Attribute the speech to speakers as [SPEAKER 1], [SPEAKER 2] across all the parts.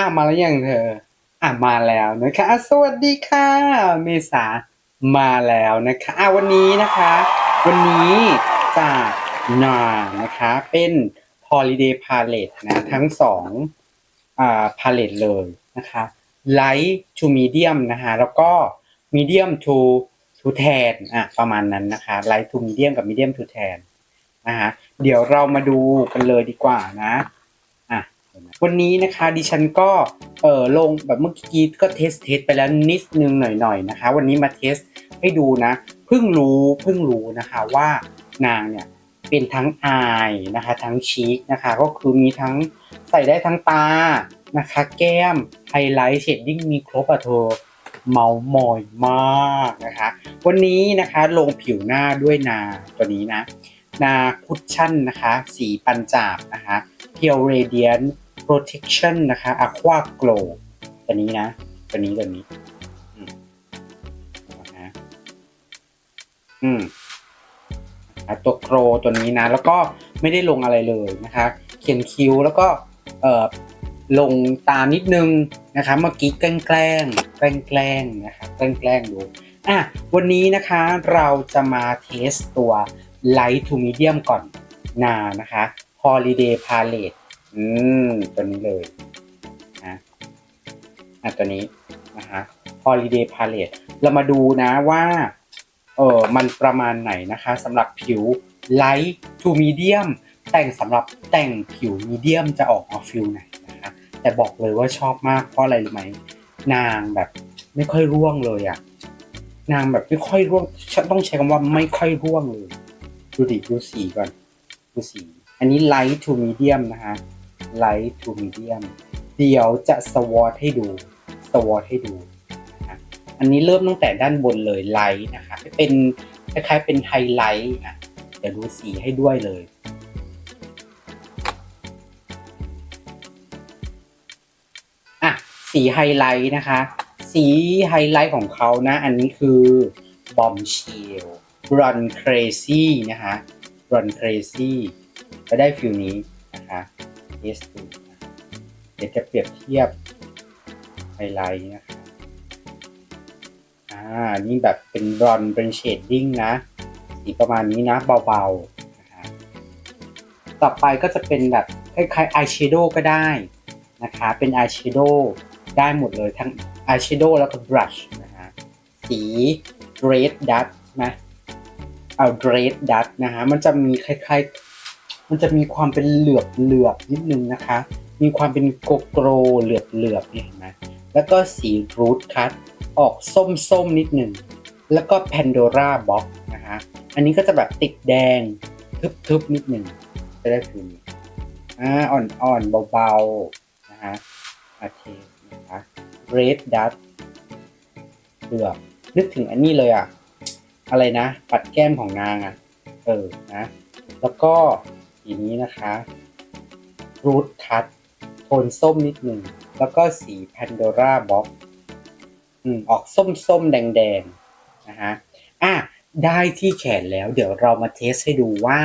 [SPEAKER 1] อะมาแล้วยังเธออะมาแล้วนะคะสวัสดีค่ะ เมษามาแล้วนะคะอะวันนี้นะคะ วันนี้จากนานะคะเป็น Holiday Palette นะทั้งสองอ่า palette เลยนะคะ Light to Medium นะคะแล้วก็ Medium to to tan อะประมาณนั้นนะคะ Light to Medium กับ Medium to tan นนะคะเดี๋ยวเรามาดูกันเลยดีกว่านะ วันนี้นะคะดิฉันก็เออลงแบบเมื่อกี้ก็เทสเทสไปแล้วนิดนึงหน่อยๆนะคะ วันนี้มาเทสให้ดูนะเพิ่งรู้เพิ่งรู้นะคะว่านางเนี่ยเป็นทั้งอายนะคะทั้งชีคนะคะก็คือมีทั้งใส่ได้ทั้งตานะคะแก้มไฮไลท์เชดดิ้งมีครบอะเธอเมามอยมากนะคะ วันนี้นะคะลงผิวหน้าด้วยนาตัวนี้นะ นาคุชชั่นนะคะ สีปัญจาบนะคะ Pure Radiant Protection นะคะ Aqua Glow ตัวนี้นะ ตัวนี้ตัวนี้อืมนะอืมตัวโกรตัวนี้นะ แล้วก็ไม่ได้ลงอะไรเลยนะคะ เขียนคิ้วแล้วก็เอ่อลงตานิดนึงนะคะเมื่อกี้แกล้งแกล้งแกล้งแกล้งนะคะแกล้งแกล้งดูอะวันนี้นะคะเราจะมาเทสตัว Light to Medium ก่อนนานะคะ Holiday Palette อืมตัวนี้เลยนะอะตัวนี้นะคะ Holiday Palette เรามาดูนะว่าเออมันประมาณไหนนะคะสำหรับผิว Light to Medium แต่งสำหรับแต่งผิว Medium จะออกมาฟิลไหนนะคะ แต่บอกเลยว่าชอบมากเพราะอะไรรู้ไหมนางแบบไม่ค่อยร่วงเลยอะนางแบบไม่ค่อยร่วงต้องใช้คำว่าไม่ค่อยร่วงเลย ดูดิดูสีก่อนดูสี อันนี้ light to medium นะคะ light to medium เดี๋ยวจะสวอตให้ดูสวอตให้ดูนะคะอันนี้เริ่มตั้งแต่ด้านบนเลย light นะคะเป็นคล้ายๆเป็นไฮไลท์อะเดี๋ยวดูสีให้ด้วยเลยอะสีไฮไลท์นะคะ สีไฮไลท์ของเขานะ อันนี้คือบอมเชล Run Crazy นะคะ Run Crazy ก็ได้ฟิลนี้ะเดี๋ยวจะเปรียบเทียบไฮไลท์นะคะอ่านี่แบบเป็นรอนเป็นเชดดิ้งนะสีประมาณนี้นะเบาๆนะคะต่อไปก็จะเป็นแบบคล้ายๆอายแชโดว์ก็ได้นะคะเป็นอายแชโดว์ได้หมดเลยทั้งอายแชโดว์แล้วก็บรัชนะคะสี red dust นะเอา red dust นะฮะมันจะมีคล้ายๆ มันจะมีความเป็นเหลือบเหลือบนิดนึงนะคะ มีความเป็นโกโกรเหลือบเหลือบเนี่ยเห็นไหมแล้วก็สี root cut ออกส้มๆนิดนึง แล้วก็ Pandora box นะฮะ อันนี้ก็จะแบบติดแดงทึบๆนิดนึงจะได้ฟิลนี้อ่าอ่อนๆเบาๆนะฮะโอเคนะคะ red dust เหลือบนึกถึงอันนี้เลยอะอะไรนะ ปัดแก้มของนางอะเออนะ แล้วก็ สีนี้นะคะ root cut โทนส้มนิดหนึ่ง แล้วก็สี Pandora box อืมออกส้มส้มแดงแดงนะฮะอะได้ที่แขนแล้ว เดี๋ยวเรามาเทสให้ดูว่า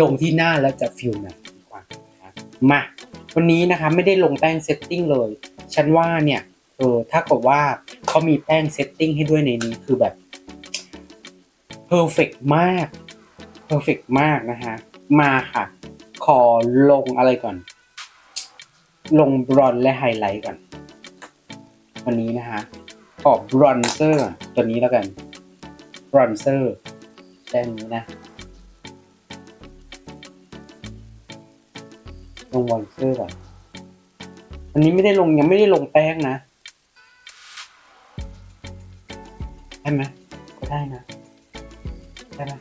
[SPEAKER 1] ลงที่หน้าแล้วจะฟิลไหนดีกว่านะะมาวันนี้นะคะไม่ได้ลงแป้งเซตติ้งเลย ฉันว่าเนี่ยเออถ้าเกิดว่าเขามีแป้งเซตติ้งให้ด้วยในนี้คือแบบเพอร์เฟกมากเพอร์เฟกมากนะฮะ มาค่ะ ขอลงอะไรก่อน ลงบรอนและไฮไลท์ก่อน วันนี้นะฮะขอบรอนเซอร์ตัวนี้แล้วกันบรอนเซอร์แค่นี้นะลงบรอนเซอร์ก่อนอันนี้ไม่ได้ลงยังไม่ได้ลงแป้งนะได้ไหมก็ได้นะได้ไหม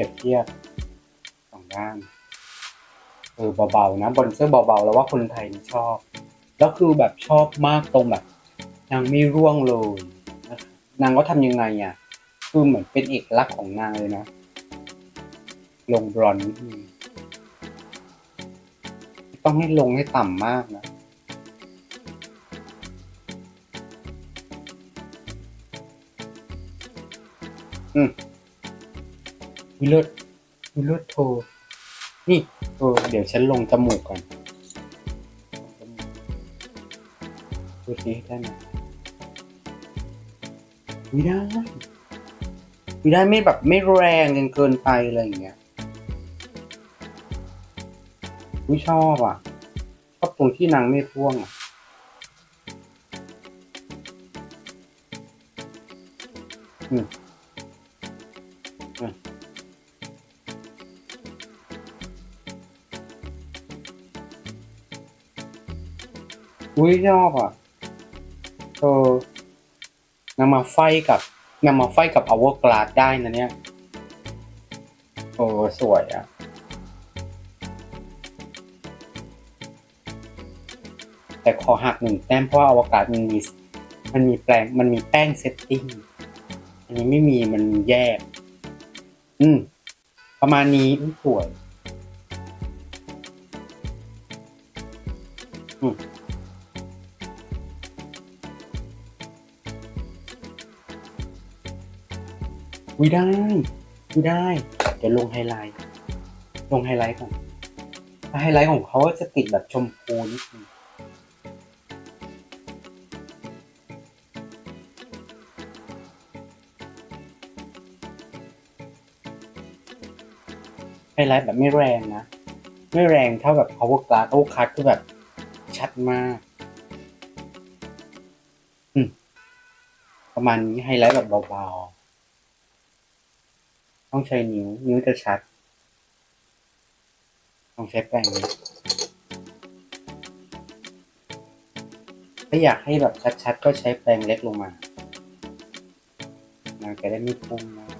[SPEAKER 1] รียบเทียบสองด้านเออเบาๆนะบอนเซอร์เบาๆแล้วว่าคนไทยชอบ แล้วคือแบบชอบมากตรงแบบนางไม่ร่วงเลยนะนางก็ทำยังไงอะคือเหมือนเป็นเอกลักษณ์ของนางเลยนะ ลงบรอนนิดนึงต้องให้ลงให้ต่ำมากนะออืม วิเลิศวิเลิศโทรนี่โทรเดี๋ยวฉันลงจมูกก่อนดูสิได้ไหมไม่ได้ไม่ได้ไม่แบบไม่แรงจนเกินไปอะไรอย่างเงี้ยไม่ชอบอะชอบตรงที่นางไม่พ่วงอะอืม อุ้ยชอบอะเออนำมาไฟกับนำมาไฟกับ Power Glass ได้นะเนี่ยโอ้สวยอะแต่ขอหักหนึ่งแต้มเพราะอวกาศมันมีมันมีแปลงมันมีแป้งเซตติ้ง อันนี้ไม่มีมันแยก อืม ประมาณนี้สวย วิได้วิได้ เดี๋ยวลงไฮไลท์ ลงไฮไลท์ก่อนไฮไลท์ของเขาก็จะติดแบบชมพูนิดนึงไฮไลท์แบบไม่แรงนะ ไม่แรงเท่าแบบ power glass power glass คือแบบชัดมากประมาณนี้ไฮไลท์แบบเบาๆ ต้องใช้นิ้ว นิ้วจะชัด ต้องใช้แป้งนี้ถ้าอยากให้แบบชัดๆ ก็ใช้แปรงเล็กลงมามันจะได้ไม่พุ่งมาก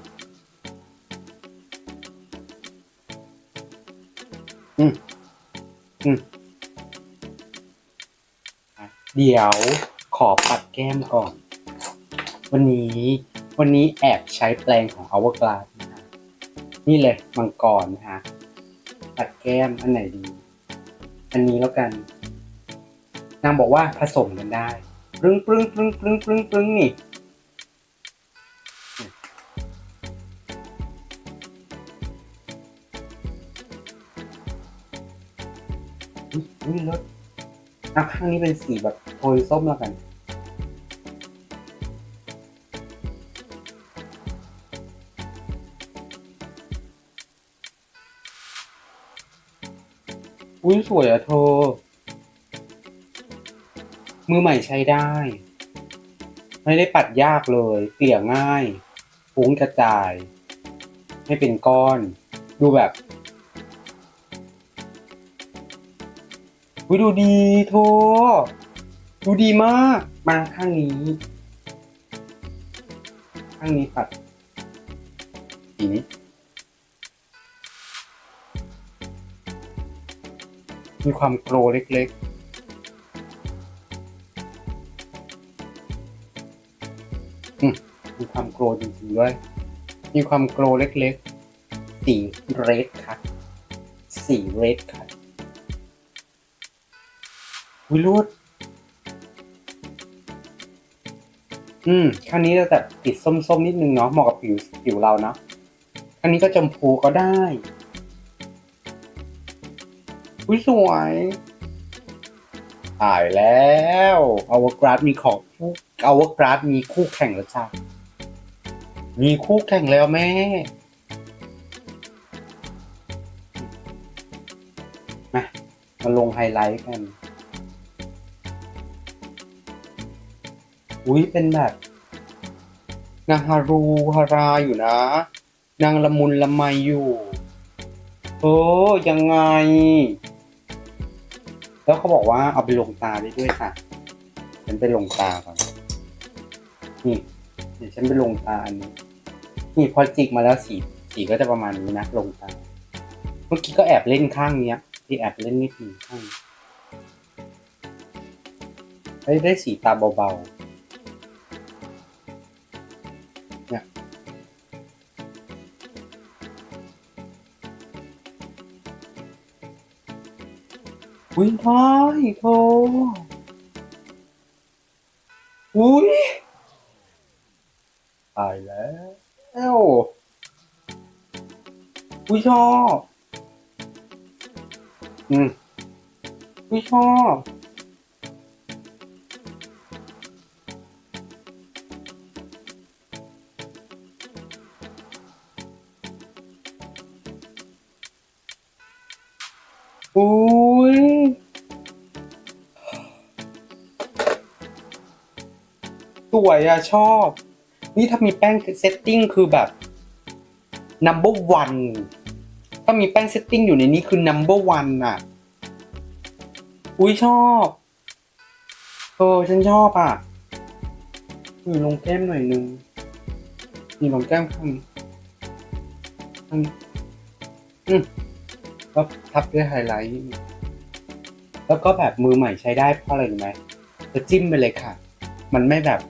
[SPEAKER 1] อืม อืม เดี๋ยวขอปัดแก้มก่อน วันนี้ วันนี้แอบใช้แปรงของ Hourglass นี่เลยมังกรนะฮะปัดแก้มอันไหนดี อันนี้แล้วกัน นางบอกว่าผสมกันได้ปรึ้งปรึ้งปรึ้งปรึ้งปรึ้งปรึ้งนี่อุ๊ยอุ้ยรถอะข้างนี้เป็นสีแบบโทนส้มแล้วกัน อุ้ยสวยอะเธอ มือใหม่ใช้ได้ ไม่ได้ปัดยากเลย เกลี่ยง่ายฟุ้งกระจาย ไม่เป็นก้อน ดูแบบอุ้ยดูดีโทดูดีมาก มาข้างนี้ ข้างนี้ปัดสีนี้ มีความโกรเล็กๆ อืมมีความโกรจริงๆด้วย มีความโกรเล็กๆ สีเรดคัทสีเรดคัทวิรูดอืมข้างนี้จะแบบติดส้มๆ นิดนึงเนาะ เหมาะกับผิวผิวเราเนาะข้างนี้ก็ชมพูก็ได้ อุ้ยสวย ตายแล้วอวกราดมีของคู่อวกราดมีคู่แข่งแล้วจ้ามีคู่แข่งแล้วแม่มามาลงไฮไลท์กัน อุ้ยเป็นแบบนางฮารูฮาราอยู่นะ นางละมุนละไมอยู่ โอ้ยังไง แล้วเขาบอกว่าเอาไปลงตาได้ด้วยค่ะฉันไปลงตาก่อนนี่เดี๋ยวฉันไปลงตาอันนี้ นี่พอจิกมาแล้วสีสีก็จะประมาณนี้นะลงตา เมื่อกี้ก็แอบเล่นข้างเนี้ย ที่แอบเล่นนิดหนึ่งข้างได้ได้สีตาเบาๆ อุ้ยท้ายโทอุ้ยตายแล้วเอ้าอุ้ยชอบ อืมอุ้ยชอบ สวยอะชอบ นี่ถ้ามีแป้งเซตติ้งคือแบบ number one ถ้ามีแป้งเซตติ้งอยู่ในนี้คือ number one อะอุ้ยชอบเออฉันชอบอะนี่ลงแก้มหน่อยนึงนี่ลงแก้มข้างนี้งอืมแล้วทับด้วยไฮไลท์แล้วก็แบบมือใหม่ใช้ได้เพราะอะไรรู้ไหมจะจิ้มไปเลยค่ะ มันไม่แบบ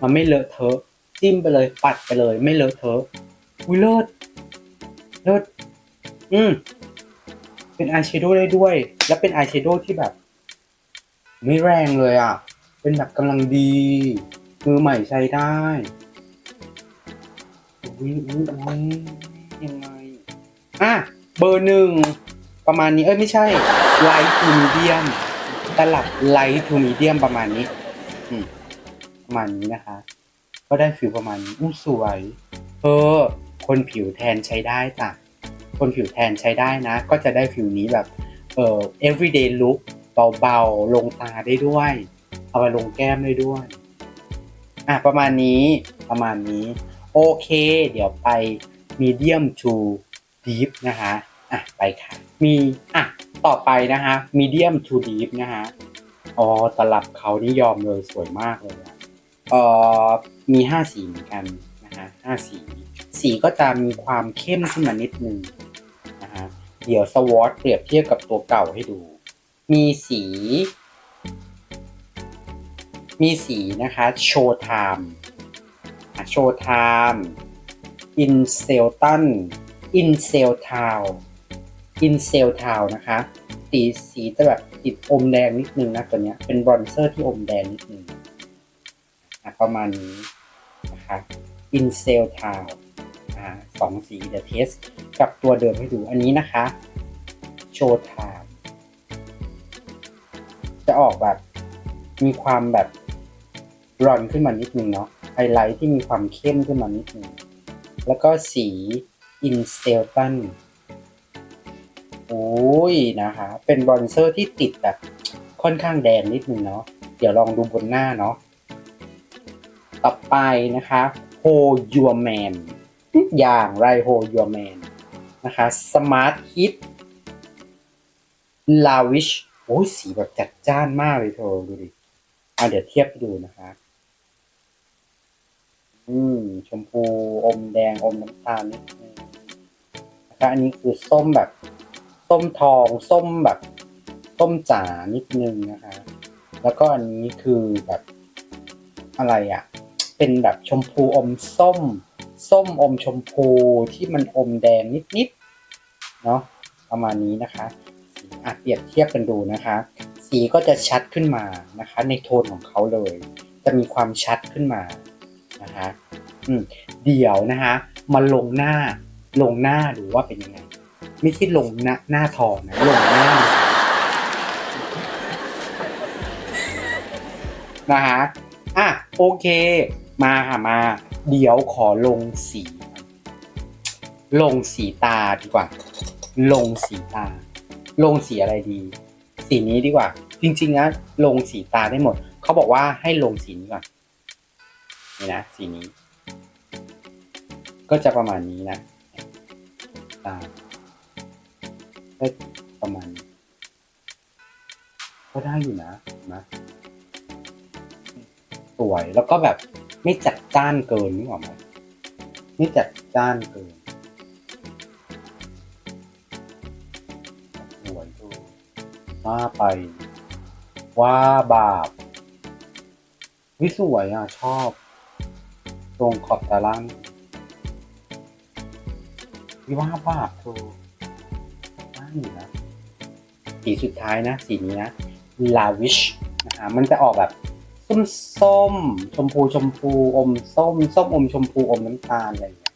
[SPEAKER 1] มันไม่เลอะเทอะ จิ้มไปเลยปัดไปเลย ไม่เลอะเทอะอุ้ยเลิศเลิศอืมเป็นอายแชโดว์ได้ด้วย แล้วเป็นอายแชโดว์ที่แบบ ไม่แรงเลยอะ เป็นแบบกำลังดี มือใหม่ใช้ได้อุ้ยอุ้ยอุ้ยยังไงอะเบอร์หนึ่งประมาณนี้เอ้ยไม่ใช่ไลท์ทูมีเดียมตลับไลท์ทูมีเดียมประมาณนี้ อืม ประมาณนี้นะคะ ก็ได้ฟิลประมาณอู้สวยเออคนผิวแทนใช้ได้จ้ะคนผิวแทนใช้ได้นะ ก็จะได้ฟิลนี้แบบเอ่อ everyday look เบาๆ ลงตาได้ด้วย เอาไปลงแก้มได้ด้วย อะ ประมาณนี้ประมาณนี้ โอเค เดี๋ยวไป medium to deep นะคะอะ ไปค่ะ มีอะ ต่อไปนะคะ medium to deep นะคะอ๋อตลับเขานี่ยอมเลยสวยมากเลยอะ เอ่อมีห้าสีเหมือนกันนะฮะห้าสี สีก็จะมีความเข้มขึ้นมานิดนึงนะฮะเดี๋ยวสวอตเปรียบเทียบกับตัวเก่าให้ดู มีสี มีสีนะคะโชว์ไทม์โชว์ไทม์อินเซลตันอินเซลทาวอินเซลทาวนะคะสีสีจะแบบติดอมแดงนิดนึงนะตัวเนี้ยเป็นบรอนเซอร์ที่อมแดงนิดนึง ประมาณนี้นะคะอินเซลทาวอ่าสองสีเดี๋ยวเทสกับตัวเดิมให้ดูอันนี้นะคะโชว์ไทม์จะออกแบบมีความแบบรอนขึ้นมานิดนึงเนาะไฮไลท์ที่มีความเข้มขึ้นมานิดนึง แล้วก็สีอินเซลตันโอ้ยนะคะ เป็นบรอนเซอร์ที่ติดแบบค่อนข้างแดงนิดนึงเนาะเดี๋ยวลองดูบนหน้าเนาะ ต่อไปนะคะ Hold Your Man อย่างไร Hold Your Man นะคะ Smart Hit Lavish โอ้ยสีแบบจัดจ้านมากเลยเธอดูดิอะเดี๋ยวเทียบให้ดูนะคะ อืม ชมพูอมแดงอมน้ำตาลนิดนึงนะคะอันนี้คือส้มแบบ ส้มทอง ส้มแบบส้มจ๋านิดนึงนะคะ แล้วก็อันนี้คือแบบอะไรอะ่ะ เป็นแบบชมพูอมส้ม ส้มอมชมพูที่มันอมแดงนิดๆเนาะประมาณนี้นะคะอะเปรียบเทียบกันดูนะคะ สีก็จะชัดขึ้นมานะคะ ในโทนของเขาเลย จะมีความชัดขึ้นมานะคะอืมเดี๋ยวนะคะมาลงหน้าลงหน้าดูว่าเป็นยังไง ไม่ใช่ลงหน้าหน้าทองนะลงหน้านะฮะอะโอเค มาค่ะมา เดี๋ยวขอลงสี ลงสีตาดีกว่า ลงสีตา ลงสีอะไรดี สีนี้ดีกว่า จริงๆนะลงสีตาได้หมด เขาบอกว่าให้ลงสีนี้ก่อนนี่นะสีนี้ ก็จะประมาณนี้นะตาก็ประมาณนี้ก็ได้อยู่นะนะสวยแล้วก็แบบ ไม่จัดจ้านเกินนึกออกไหมไม่จัดจ้านเกินสวยดูว่าไป ว่าบาปวิสวยอะ ชอบ ตรงขอบตาล่างวิว่าบาปเธอได้อยู่นะสีสุดท้ายนะ สีนี้นะ lavish นะคะมันจะออกแบบ ส้มส้ม ชมพูชมพูอมส้มส้มอมชมพูอมน้ำตาลอะไรอย่างเงี้ย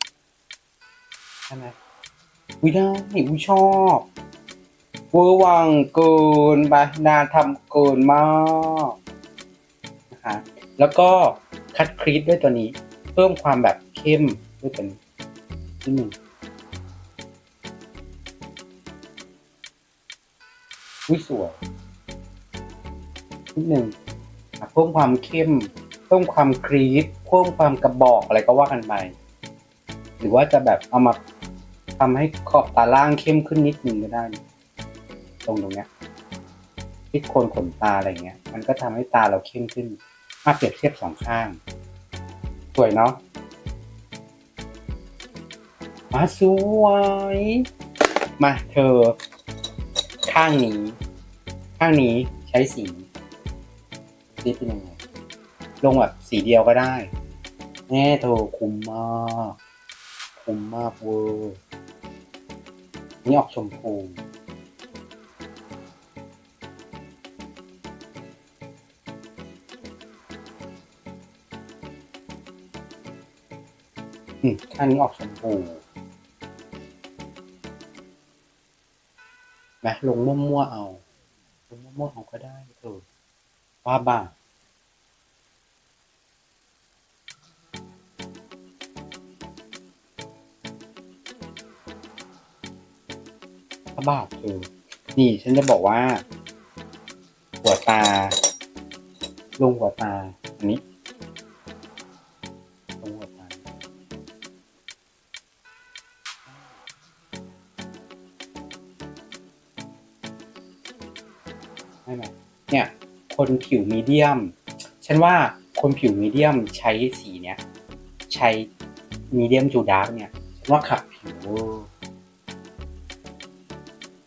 [SPEAKER 1] ใช่ไหมอุ้ยได้อุ้ยชอบเวอร์วังเกินบานาทำเกินมากนะคะแล้วก็คัดครีสด้วยตัวนี้ เพิ่มความแบบเข้มด้วยตัวนี้นิดหนึ่งอุ้ยสวยนิดหนึ่ง อะเพิ่มความเข้มเพิ่มความครีสเพิ่มความกระบอกอะไรก็ว่ากันไปหรือว่าจะแบบเอามาทำให้ขอบตาล่างเข้มขึ้นนิดนึงก็ได้ ตรงตรงเนี้ยที่โคนขนตาอะไรเงี้ย มันก็ทำให้ตาเราเข้มขึ้นมาเปรียบเทียบสองข้าง สวยเนาะมาสวย มาเธอ ข้างนี้ ข้างนี้ใช้สี นี่เป็นยังไง ลงแบบสีเดียวก็ได้แน่เธอคุ้มมากคุ้มมากเวอร์นี่ออกชมพูอืมข้างนี้ออกชมพูนะลงมั่วๆเอา ลงมั่วๆเอาก็ได้เธอ ว่าบ้างพระบาคือนี่ฉันจะบอกว่า หัวตาลงหัวตา อันนี้ลงหัวตาไม่ไหมเนี่ย คนผิวมีเดียม ฉันว่าคนผิวมีเดียมใช้สีเนี้ยใช้มีเดียมจูดาร์กเนี่ยว่าขับผิว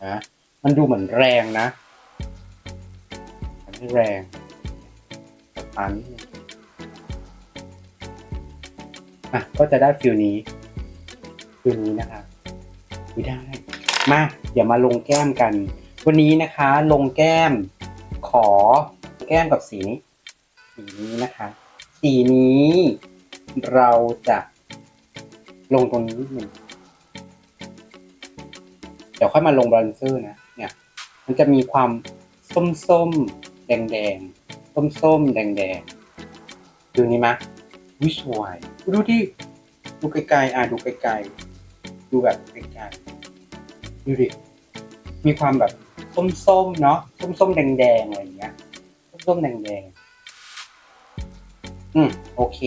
[SPEAKER 1] นะมันดูเหมือนแรงนะมันไม่แรงตามนี้อะก็จะได้ฟิลนี้ฟิลนี้นะคะไม่ได้ มา เดี๋ยวมาลงแก้มกัน วันนี้นะคะ ลงแก้มขอ แก้มกับสีนี้สีนี้นะคะ สีนี้เราจะลงตรงนี้นิดนึงเดี๋ยวค่อยมาลงบรอนเซอร์นะ เนี่ย มันจะมีความส้มส้มแดงแดงส้มส้มแดงแดงดูนี่มะวิสวย ดูดิดูไกลๆอะดูไกลๆดูแบบไกลๆดูดิมีความแบบส้มส้มๆเนาะส้มส้มๆแดงแดงๆอะไรอย่างเงี้ย ส้มแดงแดงๆ อืมโอเค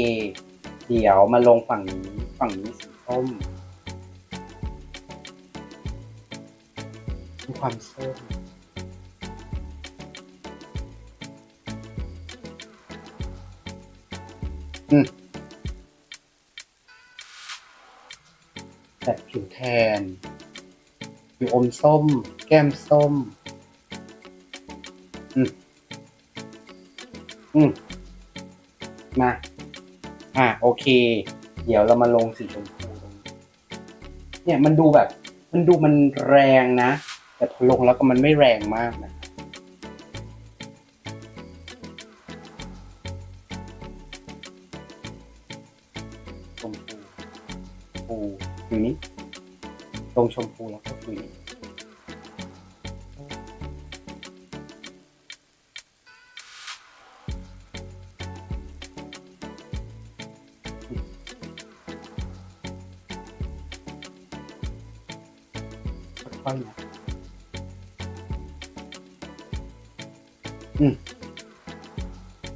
[SPEAKER 1] เดี๋ยวมาลงฝั่งนี้ ฝั่งนี้สีส้มมีความส้มอืมแบบผิวแทนผิวอมส้ม แก้มส้ม อืม อืมมา อะโอเค เดี๋ยวเรามาลงสีชมพูเนี่ยมันดูแบบ มันดูมันแรงนะ แต่พอลงแล้วก็มันไม่แรงมากนะชมพูพูอยู่นี้ ตรงชมพูแล้ว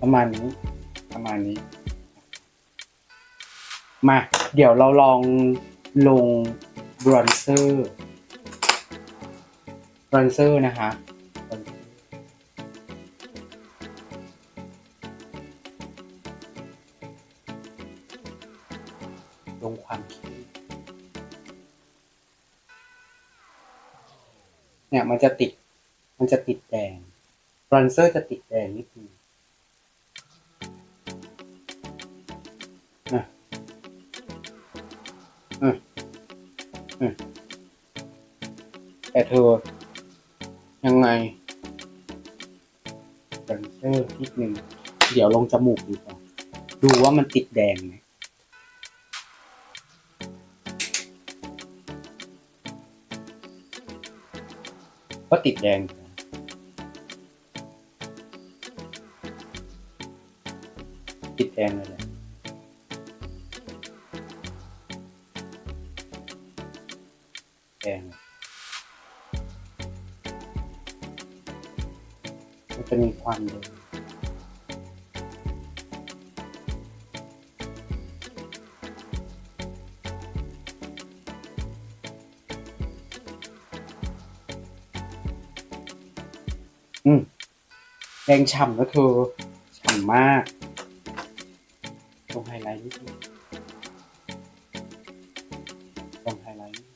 [SPEAKER 1] ประมาณนี้ ประมาณนี้ มา เดี๋ยวเราลองลงบรอนเซอร์บรอนเซอร์นะคะลงความเข้มเนี่ยมันจะติด มันจะติดแดงบรอนเซอร์จะติดแดงนิดนึง แต่เธอ ยังไงเซนเซอร์นิดนึง เดี๋ยวลงจมูกดูก่อนดูว่ามันติดแดงไหมก็ติดแดงติดแดงเลย ควันเลยอืมแดงฉ่ำแล้วเธอฉ่ำมากลงไฮไลท์นิดนึงลงไฮไลท์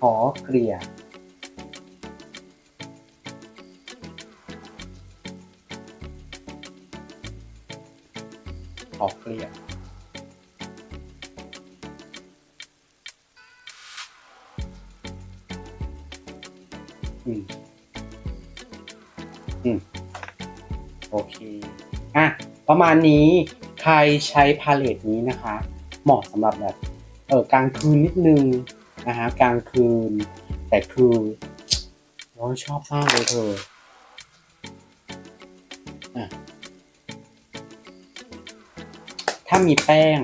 [SPEAKER 1] ขอเกลี่ย ขอเกลี่ย อืม อืม โอเค อะ ประมาณนี้ ใครใช้พาเลตนี้นะคะ เหมาะสำหรับแบบ เออกลางคืนนิดนึง นะฮะกลางคืน แต่คือเราชอบมากเลยเธอถ้ามีแป้ง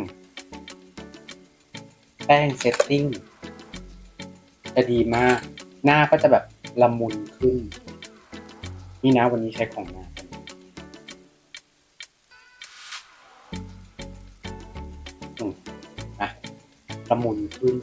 [SPEAKER 1] แป้งเซตติ้ง จะดีมาก หน้าก็จะแบบละมุนขึ้น นี่นะวันนี้ใช้ของงานอะละมุนขึ้น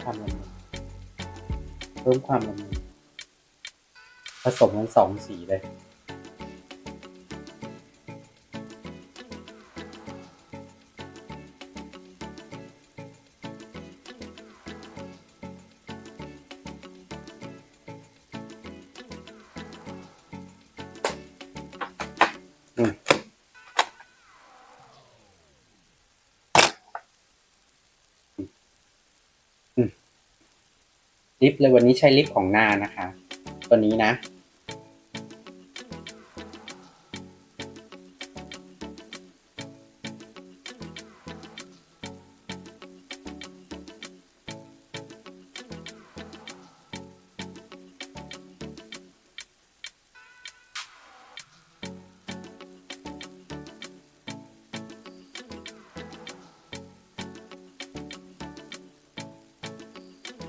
[SPEAKER 1] ความละมุนเพิ่มความละมุนผสมกันสองสีเลย ลิปเลยวันนี้ใช้ลิปของนานะคะ ตัวนี้นะ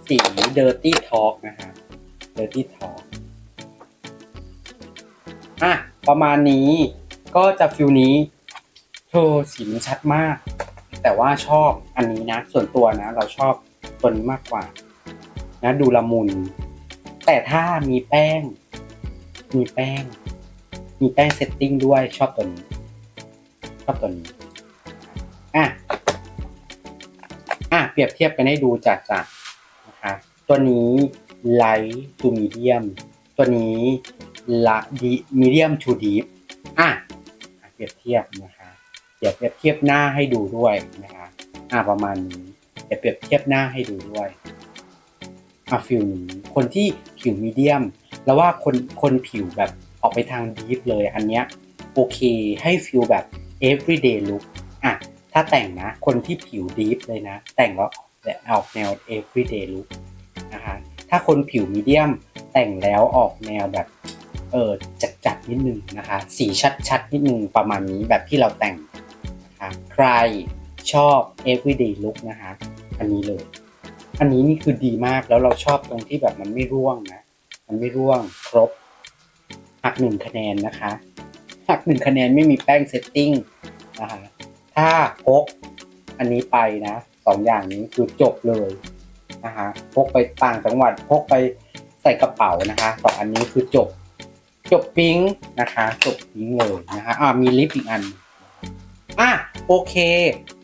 [SPEAKER 1] สี Dirty Talk นะฮะ Dirty Talk อะ ประมาณนี้ก็จะฟิลนี้โธ่สีมันชัดมาก แต่ว่าชอบอันนี้นะ ส่วนตัวนะ เราชอบตัวนี้มากกว่า นะ ดูละมุน แต่ถ้ามีแป้ง มีแป้ง มีแป้งเซตติ้งด้วยชอบตัวนี้ ชอบตัวนี้ อะ อะ เปรียบเทียบกันให้ดูจัดจัด ตัวนี้ light to medium ตัวนี้ละดี medium to deep อะเปรียบเทียบนะคะเดี๋ยวเปรียบเทียบหน้าให้ดูด้วยนะคะอะประมาณนี้เดี๋ยวเปรียบเทียบหน้าให้ดูด้วยอะฟิลนี้คนที่ผิวมีเดียม แล้วว่าคนคนผิวแบบออกไปทางดีฟเลยอันเนี้ยโอเคให้ฟิลแบบ everyday look อะถ้าแต่งนะ คนที่ผิวดีฟเลยนะ แต่งแล้วออกแนว everyday look ถ้าคนผิวมีเดียมแต่งแล้วออกแนวแบบเออจัดจัดนิดนึงนะคะ สีชัดชัดๆ นิดนึงประมาณนี้แบบที่เราแต่งนะคะใครชอบ everyday look นะคะอันนี้เลย อันนี้นี่คือดีมากแล้วเราชอบตรงที่แบบมันไม่ร่วงนะ มันไม่ร่วงครบหักหนึ่งคะแนนนะคะหักหนึ่งคะแนนไม่มีแป้งเซตติ้งนะคะถ้าพกอันนี้ไปนะสองอย่างนี้คือจบเลย นะคะพกไปต่างจังหวัดพกไปใส่กระเป๋านะคะสองอันนี้คือจบจบปิ๊งนะคะ จบปิ๊งเลยนะคะอ่ามีลิปอีกอันอะโอเค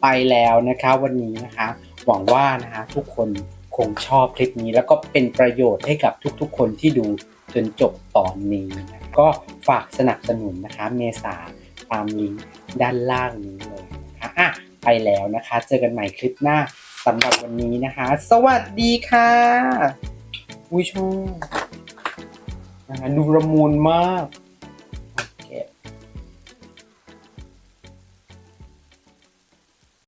[SPEAKER 1] ไปแล้วนะคะวันนี้นะคะ หวังว่านะคะทุกคนคงชอบคลิปนี้แล้วก็เป็นประโยชน์ให้กับทุกๆ คนที่ดูจนจบตอนนี้นะก็ฝากสนับสนุนนะคะ เมษาตามลิงก์ด้านล่างนี้เลยนะคะอะไปแล้วนะคะ เจอกันใหม่คลิปหน้า สำหรับวันนี้นะคะ สวัสดีค่ะอุ้ยชอบนะคะดูละมุนมาก